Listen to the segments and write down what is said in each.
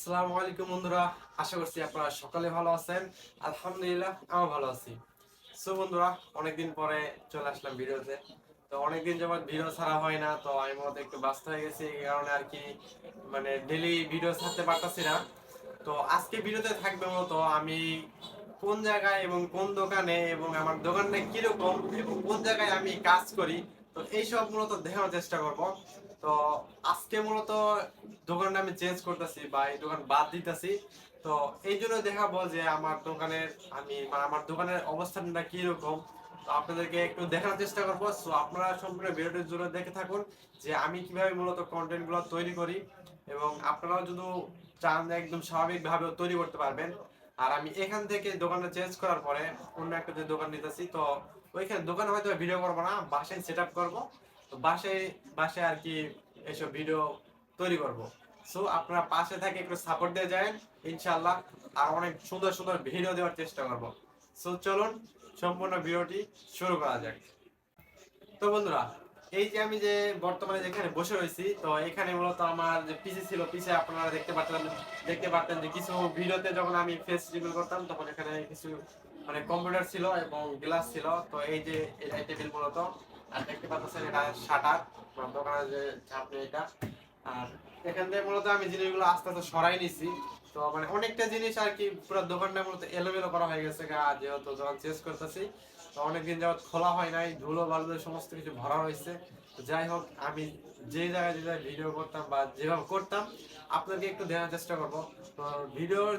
আসসালামু আলাইকুম বন্ধুরা, আশা করছি আপনারা সকালে ভালো আছেন। আলহামদুলিল্লাহ আমি ভালো আছি। সো বন্ধুরা, অনেকদিন পরে চলে আসলাম ভিডিওতে। তো অনেকদিন যাবত ভিডিও ছাড়া হয় না, তো আমি মূলত একটু ব্যস্ত হয়ে গেছি, এই কারণে আর কি মানে ডেলি ভিডিও ছাড়তে পারতাছি না। তো আজকে ভিডিওতে থাকবে আমি কোন জায়গায় এবং কোন দোকানে এবং আমার দোকানটা কীরকম এবং কোন জায়গায় আমি কাজ করি, তো এইসব মূলত দেখানোর চেষ্টা করব। তো আজকে মূলত দোকানটা আমি চেঞ্জ করতেছি বা এই দোকান বাদ দিতেছি। তো এই জন্য দেখাবো যে আমার দোকানের আমি মানে আমার দোকানের অবস্থানটা কীরকম। তো আপনাদেরকে একটু দেখানোর চেষ্টা করব। সো আপনারা সম্পূর্ণ ভিডিওটির জন্য দেখে থাকুন যে আমি কীভাবে মূলত কন্টেন্টগুলো তৈরি করি এবং আপনারাও যদি চান একদম স্বাভাবিকভাবে তৈরি করতে পারবেন। আর আমি এখান থেকে দোকানটা চেঞ্জ করার পরে অন্য একটা যে দোকান নিতেছি, তো ওইখানে দোকানে হয়তো ভিডিও করব না, বাসায় সেট আপ করব। তো বাসায় বাসায় আর কি এসব ভিডিও তৈরি করব। সো আপনারা পাশে থেকে একটু সাপোর্ট দিয়ে যায় ইনশাআল্লাহ আর অনেক সুন্দর সুন্দর ভিডিও দেওয়ার চেষ্টা করব। সো চলুন সম্পূর্ণ ভিডিওটি শুরু করা যাক। তো বন্ধুরা, এই যে আমি যে বর্তমানে যেখানে বসে রয়েছি, তো এখানে মূলত আমার যে পিসি ছিল পিসে আপনারা দেখতে পারতেন দেখতে পারতেন যে কিছু ভিডিওতে যখন আমি ফেস রিভিউ করতাম, তখন এখানে কিছু মানে কম্পিউটার ছিল এবং গ্লাস ছিল। তো এই যে এই টেবিল মূলত আর দেখতে পাচ্ছেন এটা শাটার দোকানের যে চাপনি এটা। আর এখান থেকে মূলত আমি জিনিসগুলো আস্তে আস্তে সরাই নিছি। তো মানে অনেকটা জিনিস আর কি, পুরো দোকানটা মূলত এলোমেলো করা হয়ে গেছে যেহেতু দোকান করতেছি, তো অনেকদিন খোলা হয় নাই, ধুলো বালুতে সমস্ত কিছু ভরা হয়েছে যাই হোক, আমি যে জায়গায় যে জায়গায় ভিডিও করতাম বা যেভাবে করতাম, আপনাকে একটু চেষ্টা করব। তো ভিডিওর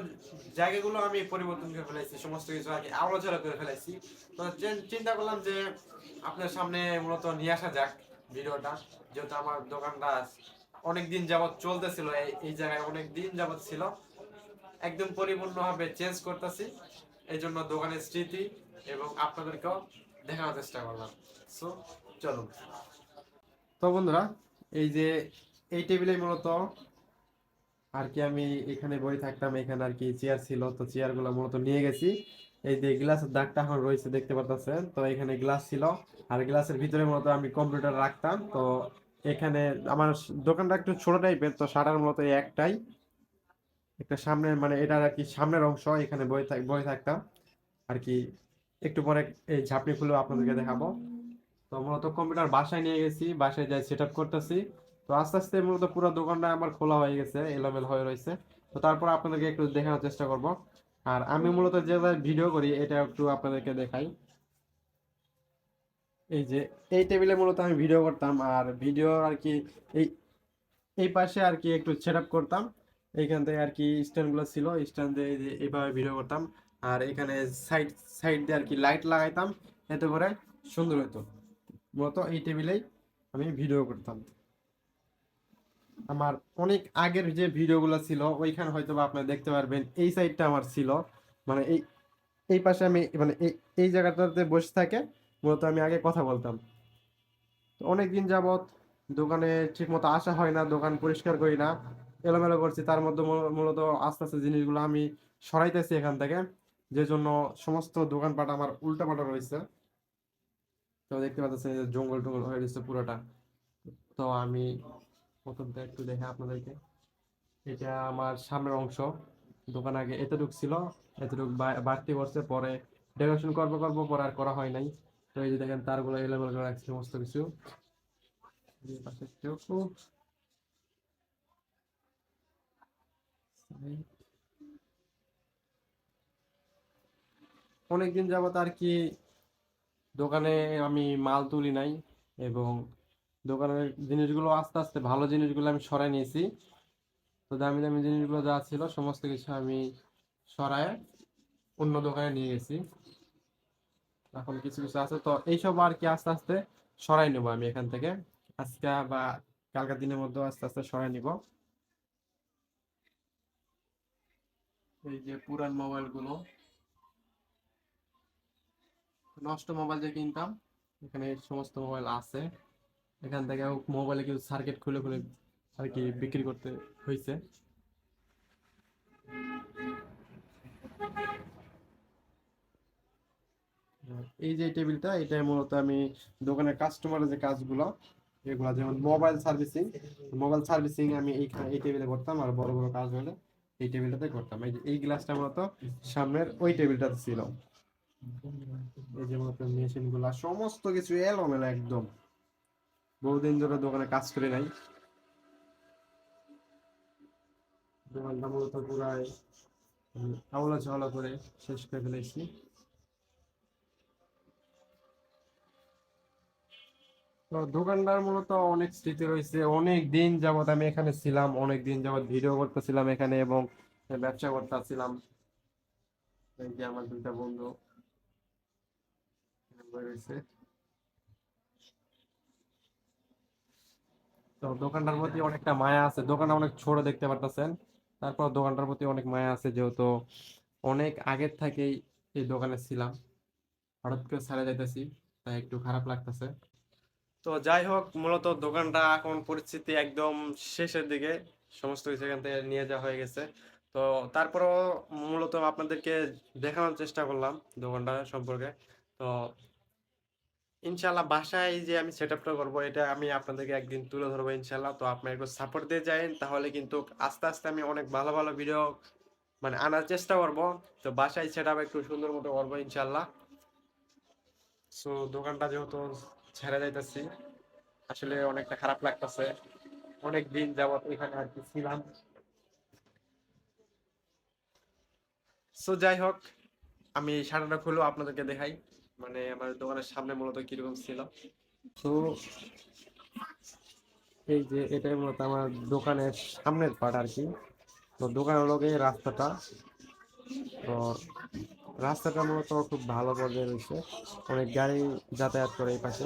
জায়গাগুলো আমি পরিবর্তন করে ফেলেছি সমস্ত কিছু আগে আলোচনা করে ফেলেছি তো চিন্তা করলাম যে আপনার সামনে মূলত নিয়ে আসা যাক ভিডিওটা যেহেতু আমার দোকানটা অনেক দিন যাবত চলতেছিল, এই জায়গায় অনেক দিন যাবত ছিল। একদম পরিপূর্ণভাবে চেঞ্জ করতেছি। এই জন্য দোকানের স্মৃতি এবং আপনাদেরকেও দেখানোর চেষ্টা করলাম। সো চলুন। তো বন্ধুরা, এই যে এই টেবিলে মূলত আর কি আমি এখানে বই থাকতাম, এখানে আর কি চেয়ার ছিল, তো চেয়ারগুলো মূলত নিয়ে গেছি। এই যে গ্লাসের দাগটা এখন রয়েছে, দেখতে পাচ্ছেন তো এখানে গ্লাস ছিল। আর গ্লাসের ভিতরে মূলত আমি কম্পিউটার রাখতাম। তো এখানে আমার দোকানটা একটু ছোট টাইপের তো শাটার মূলত একটাই। একটা সামনে মানে এটার আর কি সামনের অংশ, এখানে বই বই থাকতাম। আর কি একটু পরে এই ঝাপনি খুলে আপনাদেরকে দেখাবো। তো মূলত কম্পিউটার বাসায় নিয়ে গেছি, বাসায় যাই সেট করতেছি। তো আস্তে আস্তে মূলত পুরো দোকানটা আমার খোলা হয়ে গেছে, এলোমেল হয়ে রয়েছে। তো তারপর আপনাদেরকে একটু দেখানোর চেষ্টা করব। আর আমি মূলত যে ভিডিও করি, এটা একটু আপনাদেরকে দেখাই। এই যে, এই টেবিলে মূলত আমি ভিডিও করতাম। আর ভিডিও আর কি এই এই পাশে আর কি একটু সেট করতাম। এইখান থেকে আর কি স্ট্যান্ডগুলো ছিল স্ট্যান্ড দিয়ে এইভাবে ভিডিও করতাম। আর এখানে সাইড সাইড দিয়ে আর কি লাইট লাগাইতাম, এতে করে সুন্দর হতো মূলত এই টেবিলেই আমি ভিডিও করতাম। আমার অনেক আগের যে ভিডিওগুলো ছিল, ওইখানে হয়তো বা আপনারা দেখতে পারবেন, এই সাইডটা আমার ছিল। মানে এই এই পাশে আমি মানে এই এই জায়গাটাতে বসে থাকে, মূলত আমি আগে কথা বলতাম। তো অনেক দিন যাবত দোকানে ঠিক মতো আসা হয় না, দোকান পরিষ্কার করি না। এলোমেলো করছি, তার মধ্যে মূলত আস্তে আস্তে জিনিসগুলো আমি সরাইতেছি এখান থেকে যে জন্য সমস্ত দোকানপাট আমার উল্টাপাল্টা রয়েছে। তো দেখতে পাচ্ছেন যে জঙ্গল টঙ্গল হয়ে রয়েছে পুরোটা। তো আমি প্রথমটা একটু দেখে আপনাদেরকে, এটা আমার সামনের অংশ। দোকান আগে এতটুক ছিল, এতটুক বাড়তি করছে, পরে ডেকোরেশন করব করব, পরে আর করা হয় নাই। তো এই যে দেখেন, তারগুলো এলোমেলো করে রাখছি, সমস্ত কিছু এই পাশে একটু অনেকদিন যাবত আর কি দোকানে আমি মাল তুলি নাই এবং দোকানের জিনিসগুলো আস্তে আস্তে ভালো জিনিসগুলো আমি সরাই নিয়েছি। তো দামি দামি জিনিসগুলো যা ছিল সমস্ত কিছু আমি সরায় অন্য দোকানে নিয়ে গেছি। এখন কিছু কিছু আছে, তো এইসব আর কি আস্তে আস্তে সরাই নেব আমি এখান থেকে। আজকে বা কালকার দিনের মধ্যে আস্তে আস্তে সরাই নিব। এই যে পুরান মোবাইলগুলো। নষ্ট মোবাইল যে কিনতাম, এখানে সমস্ত মোবাইল আছে। এখান থেকে মোবাইলে কিছু সার্কিট খুলে খুলে আর কি বিক্রি করতে হয়েছে এই যে টেবিলটা এটা মূলত আমি দোকানের কাস্টমারের যে কাজগুলো, এগুলা যেমন মোবাইল সার্ভিসিং মোবাইল সার্ভিসিং আমি এই টেবিলে করতাম, আর বড় বড় কাজ হলে এই টেবিলটাতে করতাম। এই যে, এই গ্লাসটা মূলত সামনের ওই টেবিলটাতে ছিল। এই যে মূলত মেশিনগুলা সমস্ত কিছু এলোমেলো একদম। বহুদিন ধরে দোকানে কাজ করে নাই। দোকানটা মূলত পুরাই আওলা চাওলা করে শেষ করে ফেলেছি। তো দোকানটার মূলত অনেক স্মৃতি রয়েছে। অনেক দিন যাবত আমি এখানে ছিলাম, অনেক দিন যাবত ভিডিও করতেছিলাম এখানে এবং ব্যবসা করতেছিলাম। এই যে আমার দুইটা বন্ধু। তো দোকানটার প্রতি অনেকটা মায়া আছে। দোকানটা অনেক ছোট দেখতে পারতেছেন। তারপর দোকানটার প্রতি অনেক মায়া আছে যেহেতু অনেক আগের থেকেই এই দোকানে ছিলাম। হঠাৎ করে ছেড়ে যাইতেছি, তাই একটু খারাপ লাগতেছে। তো যাই হোক মূলত দোকানটা এখন পরিস্থিতি একদম শেষের দিকে। সমস্ত কিছু এখান থেকে নিয়ে যাওয়া হয়ে গেছে। তো তারপরও মূলত আপনাদেরকে দেখানোর চেষ্টা করলাম দোকানটা সম্পর্কে। তো ইনশাল্লাহ বাসায় যে আমি সেট আপটা করব, এটা আমি আপনাদেরকে একদিন তুলে ধরবো ইনশাল্লাহ তো আপনার একটু সাপোর্ট দিয়ে যাই তাহলে কিন্তু আস্তে আস্তে আমি অনেক ভালো ভালো ভিডিও মানে আনার চেষ্টা করব। তো বাসায় সেট একটু সুন্দর মতো করব ইনশাল্লাহ সো দোকানটা যেহেতু ছেড়ে যাইতেছি। আসলে অনেকটা খারাপ লাগতেছে। অনেক দিন যাবত এখানে আর কি ছিলাম। সো যাই হোক, আমি শাটারটা খুলো আপনাদেরকে দেখাই। মানে আমার দোকানের সামনে মূলত কীরকম ছিল। তো এই যে এটাই মূলত আমার দোকানের সামনের পাট আর কি। তো দোকানের লোক রাস্তাটা। তো রাস্তাটা মূলত খুব ভালো পর্যায়ে রয়েছে। অনেক গাড়ি যাতায়াত করে এই পাশে।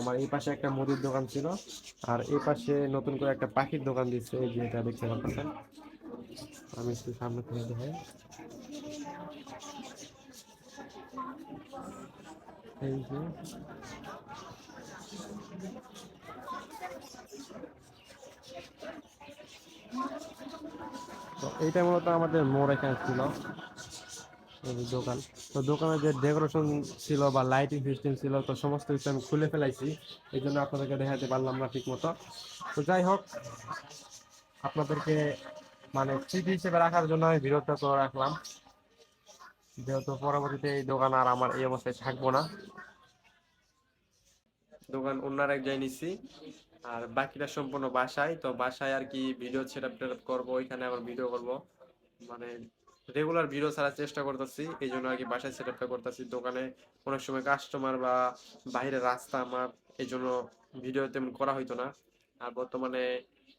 আমার এই পাশে একটা মুদির দোকান ছিল। আর এই পাশে নতুন করে একটা পাখির দোকান দিচ্ছে, এই যে এটা দেখতে পাচ্ছেন। আমি একটু সামনে থেকে দেখাই। এই যে। তো এইটা মূলত আমাদের মোড় এখানে ছিল। দোকান। তো দোকানে যে ডেকোরেশন ছিল বা লাইটিং সিস্টেম ছিল, তো সমস্ত কিছু আমি খুলে ফেলাইছি। এই জন্য আপনাদেরকে দেখাতে পারলাম না ঠিক মতো তো যাই হোক, আপনাদেরকে মানে স্মৃতি হিসেবে রাখার জন্য আমি ভিডিওটা করে রাখলাম। যেহেতু পরবর্তীতে এই দোকান আর আমার এই অবস্থায় থাকব না। দোকান অন্যার এক জায়গায় নিছি। আর বাকিটা সম্পূর্ণ বাসায়। তো বাসায় আর কি ভিডিও সেট আপ করব, ওইখানে আবার ভিডিও করব। মানে রেগুলার ভিডিও ছাড়ার চেষ্টা করতেছি এই জন্য আর কি বাসায় সেট আপটা করতেছি। দোকানে অনেক সময় কাস্টমার বা বাইরের রাস্তা আমার এই জন্য ভিডিও তেমন করা হইতো না। আর বর্তমানে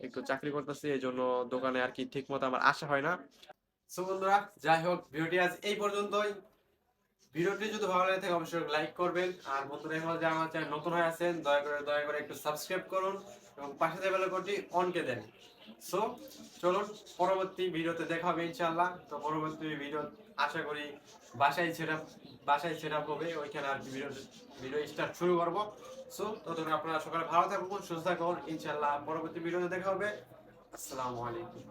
একটু চাকরি করতেছি এই জন্য দোকানে আর কি ঠিক মতো আমার আসা হয় না। সো বন্ধুরা, যাই হোক ভিডিওটি আজ এই পর্যন্তই। ভিডিওটি যদি ভালো লাগে থাকে, অবশ্যই লাইক করবেন। আর বন্ধুরা, এখানে যারা আমার চ্যানেল নতুন হয়ে আছেন, দয়া করে দয়া করে একটু সাবস্ক্রাইব করুন এবং পাশে যে বেল আইকনটি অন কে দেন। সো চলুন, পরবর্তী ভিডিওতে দেখা হবে ইনশাআল্লাহ। তো পরবর্তী ভিডিও আশা করি বাসায় সেটা বাসায় সেটা হবে ওইখানে আর কি ভিডিও ভিডিও স্টার্ট শুরু করব। সো ততক্ষণ আপনারা সকালে ভালো থাকুন, সুস্থ থাকুন। ইনশাল্লাহ পরবর্তী ভিডিওতে দেখা হবে। আসসালামু আলাইকুম।